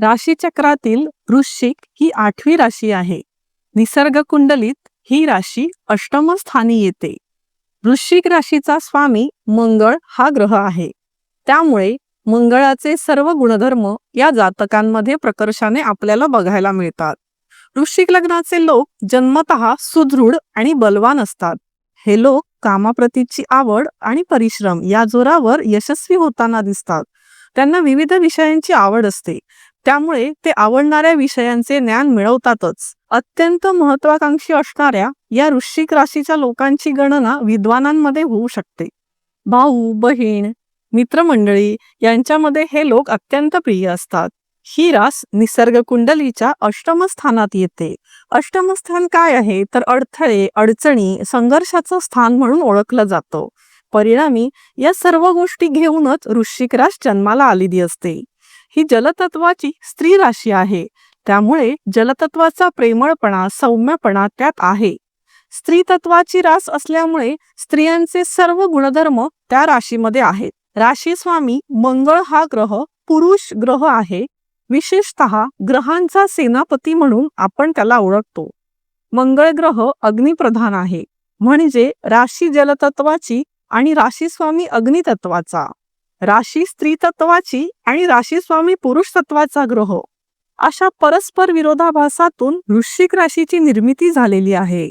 राशीचक्रातील वृश्चिक ही आठवी राशी आहे. निसर्ग कुंडलीत ही राशी अष्टम स्थानी येते. वृश्चिक राशीचा स्वामी मंगळ हा ग्रह आहे. त्यामुळे मंगळाचे सर्व गुणधर्म या जातकांमध्ये प्रकर्षाने आपल्याला बघायला मिळतात. वृश्चिक लग्नाचे लोक जन्मतः सुदृढ आणि बलवान असतात. हे लोक कामाप्रतीची आवड आणि परिश्रम या जोरावर यशस्वी होताना दिसतात. त्यांना विविध विषयांची आवड असते. त्यामुळे ते आवडणाऱ्या विषयांचे ज्ञान मिळवतातच. अत्यंत महत्वाकांक्षी असणाऱ्या या वृश्चिक राशीच्या लोकांची गणना विद्वानांमध्ये होऊ शकते. भाऊ बहीण मित्रमंडळी यांच्यामध्ये हे लोक अत्यंत प्रिय असतात. ही रास निसर्ग कुंडलीच्या अष्टम स्थानात येते. अष्टम स्थान काय आहे? तर अडथळे अडचणी संघर्षाचं स्थान म्हणून ओळखलं जातं. परिणामी या सर्व गोष्टी घेऊनच वृश्चिक रास जन्माला आलेली असते. ही जलतत्वाची स्त्री राशी आहे. त्यामुळे जलतत्वाचा प्रेमळपणा सौम्यपणा त्यात आहे. स्त्री तत्वाची रास असल्यामुळे स्त्रियांचे सर्व गुणधर्म त्या राशीमध्ये आहेत. राशी स्वामी मंगळ हा ग्रह पुरुष ग्रह आहे. विशेषतः ग्रहांचा सेनापती म्हणून आपण त्याला ओळखतो. मंगळ ग्रह अग्निप्रधान आहे. म्हणजे राशी जलतत्वाची आणि राशी स्वामी अग्नितत्वाचा. राशी स्त्री तत्वाची आणि राशी स्वामी पुरुष तत्वाचा ग्रह. अशा परस्पर विरोधाभासातून वृश्चिक राशीची निर्मिती झालेली आहे.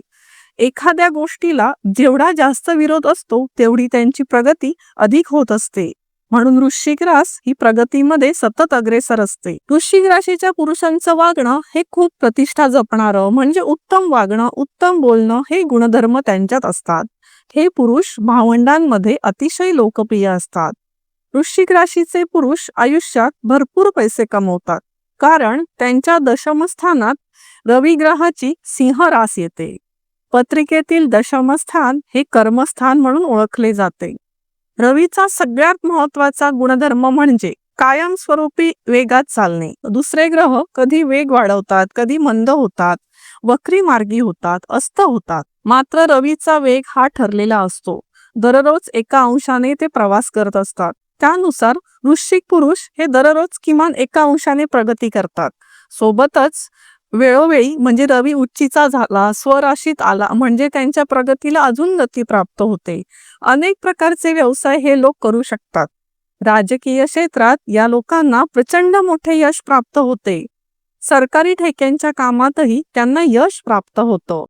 एखाद्या गोष्टीला जेवढा जास्त विरोध असतो तेवढी त्यांची प्रगती अधिक होत असते. म्हणून वृश्चिक रास ही प्रगतीमध्ये सतत अग्रेसर असते. वृश्चिक राशीच्या पुरुषांचं वागणं हे खूप प्रतिष्ठा जपणारं म्हणजे उत्तम वागणं उत्तम बोलणं हे गुणधर्म त्यांच्यात असतात. हे पुरुष भावंडांमध्ये अतिशय लोकप्रिय असतात. वृश्चिक राशीचे पुरुष आयुष्यात भरपूर पैसे कमवतात. कारण त्यांच्या दशमस्थानात रवी ग्रहाची सिंह रास येते. पत्रिकेतील दशमस्थान हे कर्मस्थान म्हणून ओळखले जाते. रवीचा सगळ्यात महत्त्वाचा गुणधर्म म्हणजे कायमस्वरूपी वेगात चालणे. दुसरे ग्रह कधी वेग वाढवतात कधी मंद होतात वक्री मार्गी होतात अस्त होतात. मात्र रवीचा वेग हा ठरलेला असतो. दररोज एका अंशाने ते प्रवास करत असतात. त्यानुसार वृश्चिक पुरुष हे दररोज किमान एका अंशाने प्रगती करतात. सोबतच वेळोवेळी म्हणजे रवी उच्चीचा झाला स्वराशीत आला म्हणजे त्यांच्या प्रगतीला अजून गती प्राप्त होते. अनेक प्रकारचे व्यवसाय हे लोक करू शकतात. राजकीय क्षेत्रात या लोकांना प्रचंड मोठे यश प्राप्त होते. सरकारी ठेक्यांच्या कामातही त्यांना यश प्राप्त होतं.